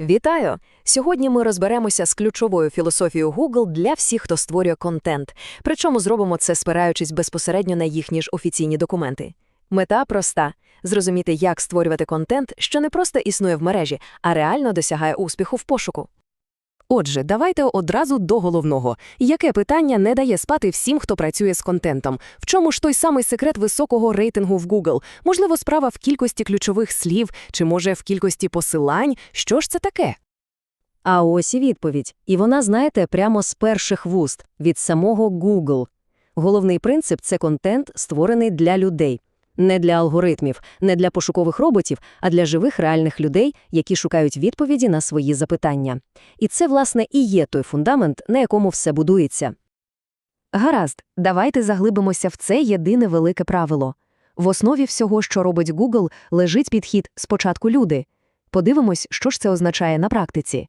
Вітаю! Сьогодні ми розберемося з ключовою філософією Google для всіх, хто створює контент. Причому зробимо це спираючись безпосередньо на їхні ж офіційні документи. Мета проста зрозуміти, як створювати контент, що не просто існує в мережі, а реально досягає успіху в пошуку. Отже, давайте одразу до головного. Яке питання не дає спати всім, хто працює з контентом? В чому ж той самий секрет високого рейтингу в Google? Можливо, справа в кількості ключових слів, чи може в кількості посилань? Що ж це таке? А ось і відповідь. І вона, знаєте, прямо з перших вуст, від самого Google. Головний принцип – це контент, створений для людей. Не для алгоритмів, не для пошукових роботів, а для живих реальних людей, які шукають відповіді на свої запитання. І це, власне, і є той фундамент, на якому все будується. Гаразд, давайте заглибимося в це єдине велике правило. В основі всього, що робить Google, лежить підхід «спочатку люди». Подивимось, що ж це означає на практиці.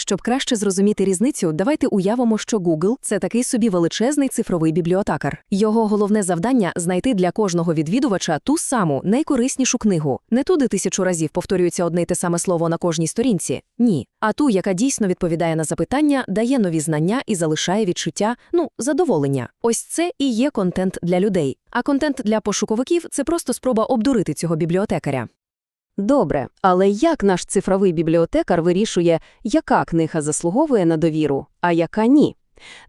Щоб краще зрозуміти різницю, давайте уявимо, що Google – це такий собі величезний цифровий бібліотекар. Його головне завдання – знайти для кожного відвідувача ту саму, найкориснішу книгу. Не ту, де тисячу разів повторюється одне й те саме слово на кожній сторінці. Ні. А ту, яка дійсно відповідає на запитання, дає нові знання і залишає відчуття, ну, задоволення. Ось це і є контент для людей. А контент для пошуковиків – це просто спроба обдурити цього бібліотекаря. Добре, але як наш цифровий бібліотекар вирішує, яка книга заслуговує на довіру, а яка ні?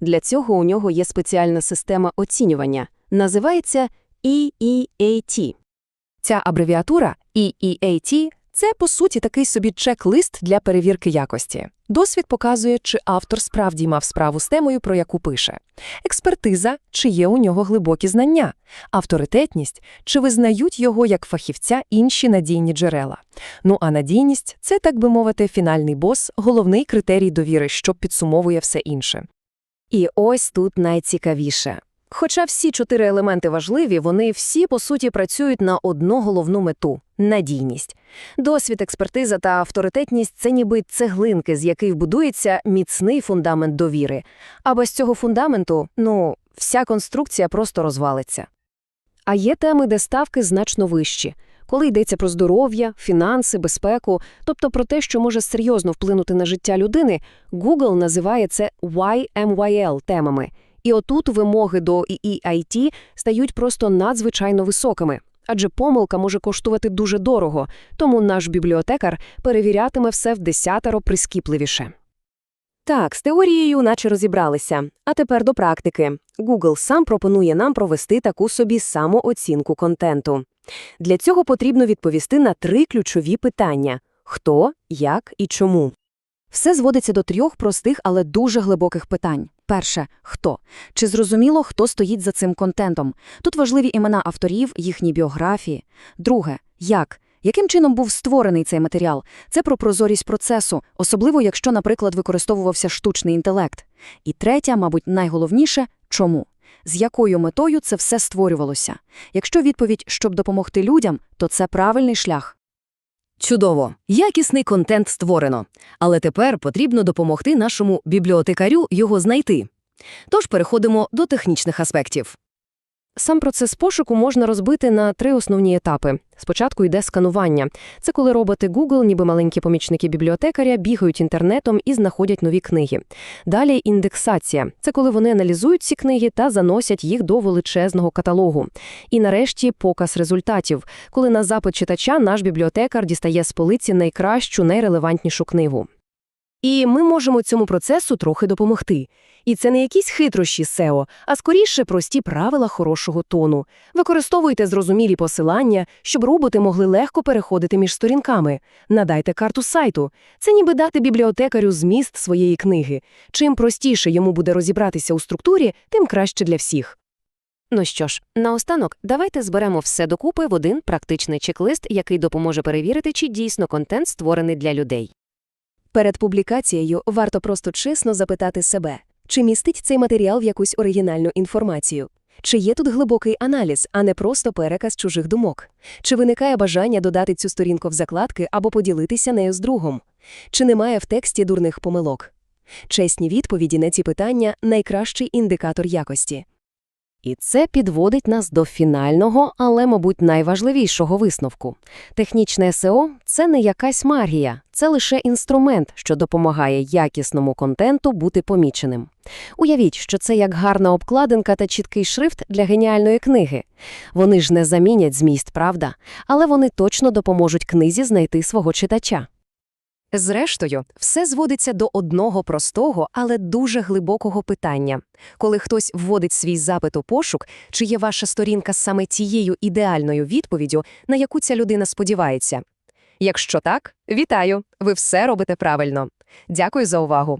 Для цього у нього є спеціальна система оцінювання. Називається EEAT. Ця абревіатура EEAT – це, по суті, такий собі чек-лист для перевірки якості. Досвід показує, чи автор справді мав справу з темою, про яку пише. Експертиза, чи є у нього глибокі знання. Авторитетність, чи визнають його як фахівця інші надійні джерела. Ну а надійність – це, так би мовити, фінальний бос, головний критерій довіри, що підсумовує все інше. І ось тут найцікавіше. Хоча всі чотири елементи важливі, вони всі, по суті, працюють на одну головну мету – надійність. Досвід, експертиза та авторитетність – це ніби цеглинки, з яких будується міцний фундамент довіри. А без цього фундаменту, ну, вся конструкція просто розвалиться. А є теми, де ставки значно вищі. Коли йдеться про здоров'я, фінанси, безпеку, тобто про те, що може серйозно вплинути на життя людини, Google називає це YMYL темами. І отут вимоги до EEIT стають просто надзвичайно високими. Адже помилка може коштувати дуже дорого, тому наш бібліотекар перевірятиме все в десятеро прискіпливіше. Так, з теорією наче розібралися. А тепер до практики. Google сам пропонує нам провести таку собі самооцінку контенту. Для цього потрібно відповісти на три ключові питання – хто, як і чому. Все зводиться до трьох простих, але дуже глибоких питань. Перше – хто? Чи зрозуміло, хто стоїть за цим контентом? Тут важливі імена авторів, їхні біографії. Друге – як? Яким чином був створений цей матеріал? Це про прозорість процесу, особливо якщо, наприклад, використовувався штучний інтелект. І третя, мабуть, найголовніше – чому? З якою метою це все створювалося? Якщо відповідь, щоб допомогти людям, то це правильний шлях. Чудово! Якісний контент створено. Але тепер потрібно допомогти нашому бібліотекарю його знайти. Тож переходимо до технічних аспектів. Сам процес пошуку можна розбити на три основні етапи. Спочатку йде сканування. Це коли роботи Google, ніби маленькі помічники бібліотекаря, бігають інтернетом і знаходять нові книги. Далі індексація. Це коли вони аналізують ці книги та заносять їх до величезного каталогу. І нарешті показ результатів, коли на запит читача наш бібліотекар дістає з полиці найкращу, найрелевантнішу книгу. І ми можемо цьому процесу трохи допомогти. І це не якісь хитрощі SEO, а скоріше прості правила хорошого тону. Використовуйте зрозумілі посилання, щоб роботи могли легко переходити між сторінками. Надайте карту сайту. Це ніби дати бібліотекарю зміст своєї книги. Чим простіше йому буде розібратися у структурі, тим краще для всіх. Ну що ж, наостанок, давайте зберемо все докупи в один практичний чек-лист, який допоможе перевірити, чи дійсно контент створений для людей. Перед публікацією варто просто чесно запитати себе, чи містить цей матеріал в якусь оригінальну інформацію? Чи є тут глибокий аналіз, а не просто переказ чужих думок? Чи виникає бажання додати цю сторінку в закладки або поділитися нею з другом? Чи немає в тексті дурних помилок? Чесні відповіді на ці питання – найкращий індикатор якості. І це підводить нас до фінального, але, мабуть, найважливішого висновку. Технічне СЕО – це не якась магія, це лише інструмент, що допомагає якісному контенту бути поміченим. Уявіть, що це як гарна обкладинка та чіткий шрифт для геніальної книги. Вони ж не замінять зміст, правда? Але вони точно допоможуть книзі знайти свого читача. Зрештою, все зводиться до одного простого, але дуже глибокого питання. Коли хтось вводить свій запит у пошук, чи є ваша сторінка саме тією ідеальною відповіддю, на яку ця людина сподівається? Якщо так, вітаю, ви все робите правильно. Дякую за увагу.